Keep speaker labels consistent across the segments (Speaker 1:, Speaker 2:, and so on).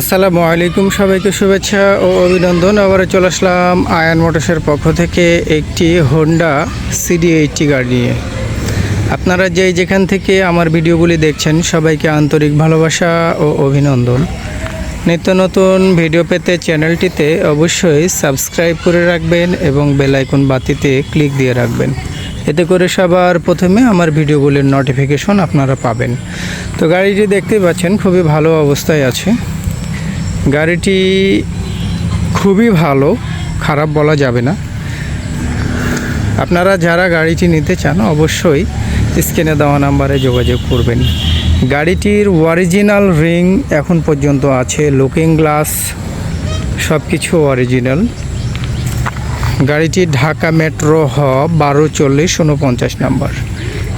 Speaker 1: আসসালামু আলাইকুম সবাইকে শুভেচ্ছা ও অভিনন্দন। আবার চলে আসলাম আয়ান মোটরসের পক্ষ থেকে একটি হোন্ডা সিডি এইটটি গাড়ি নিয়ে। আপনারা যেই যেখান থেকে আমার ভিডিওগুলি দেখছেন, সবাইকে আন্তরিক ভালোবাসা ও অভিনন্দন। নিত্য নতুন ভিডিও পেতে চ্যানেলটিতে অবশ্যই সাবস্ক্রাইব করে রাখবেন এবং বেল আইকন বাতিতে ক্লিক দিয়ে রাখবেন। এতে করে সবার প্রথমে আমার ভিডিওগুলির নোটিফিকেশন আপনারা পাবেন। তো গাড়িটি দেখতেই পাচ্ছেন, খুবই ভালো অবস্থায় আছে। গাড়িটি খুবই ভালো, খারাপ বলা যাবে না। আপনারা যারা গাড়িটি নিতে চান, অবশ্যই স্ক্রিনে দেওয়া নাম্বারে যোগাযোগ করবেন। গাড়িটির অরিজিনাল রিং এখন পর্যন্ত আছে লুকিং গ্লাস সব কিছু অরিজিনাল গাড়িটি ঢাকা মেট্রো হ, বারো চল্লিশ উনপঞ্চাশ নাম্বার।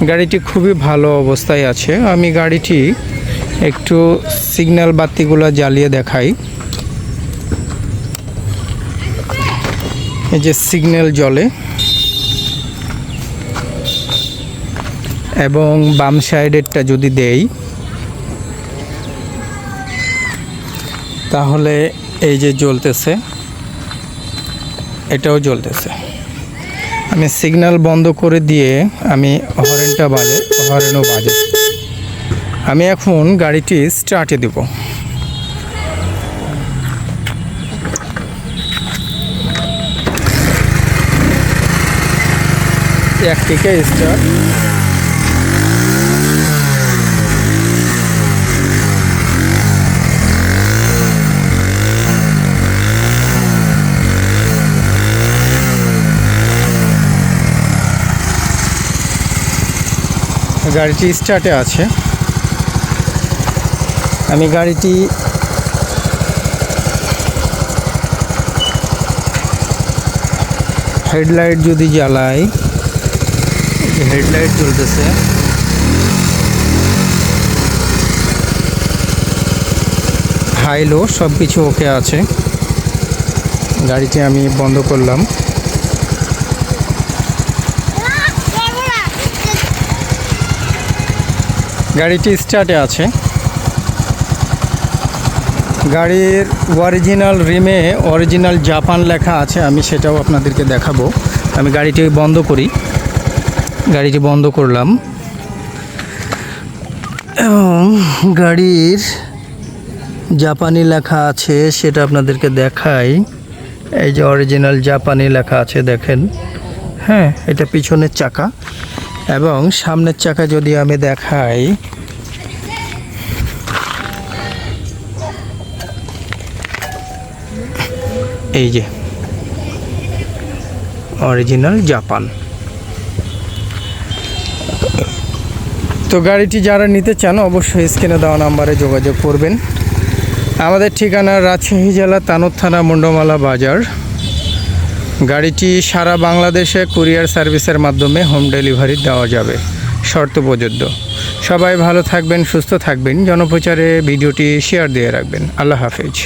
Speaker 1: গাড়িটি খুবই ভালো অবস্থায় আছে। আমি গাড়িটি একটু সিগন্যাল বাতিগুলো জ্বালিয়ে দেখাই। এই যে সিগন্যাল জ্বলে। এবং বাম সাইডেরটা যদি দেই, তাহলে এই যে জ্বলতেছে, এটাও জ্বলতেছে। আমি সিগন্যাল বন্ধ করে দিয়ে আমি হরেনটা বাজে হরেনও বাজে। আমি এখন গাড়িটি স্টার্টে দেব। একটিকে স্টার্ট গাড়িটি স্টার্টে আছে। আমি গাড়িটি হেডলাইট যদি জ্বালাই হেডলাইট জ্বলতেছে। হাই লো সব কিছু ওকে আছে। গাড়িটি আমি বন্ধ করলাম। গাড়িটি স্টার্টে আছে। গাড়ির অরিজিনাল রিমে অরিজিনাল জাপান লেখা আছে, আমি সেটাও আপনাদেরকে দেখাবো। আমি গাড়িটি বন্ধ করি। গাড়িটি বন্ধ করলাম। এবং গাড়ির জাপানি লেখা আছে, সেটা আপনাদেরকে দেখাই। এই যে অরিজিনাল জাপানি লেখা আছে, দেখেন। হ্যাঁ এটা পিছনের চাকা। এবং সামনের চাকা যদি আমি দেখাই এই যে অরিজিনাল জাপান তো গাড়িটি যারা নিতে চান, অবশ্যই স্ক্রিনে দেওয়া নাম্বারে যোগাযোগ করবেন। আমাদের ঠিকানা রাজশাহী জেলা তানুর থানা মুন্ডমালা বাজার। গাড়িটি সারা বাংলাদেশে কুরিয়ার সার্ভিসের মাধ্যমে হোম ডেলিভারি দেওয়া যাবে। শর্ত প্রযোজ্য। সবাই ভালো থাকবেন, সুস্থ থাকবেন। জনপ্রচারে ভিডিওটি শেয়ার দিয়ে রাখবেন। আল্লাহ হাফেজ।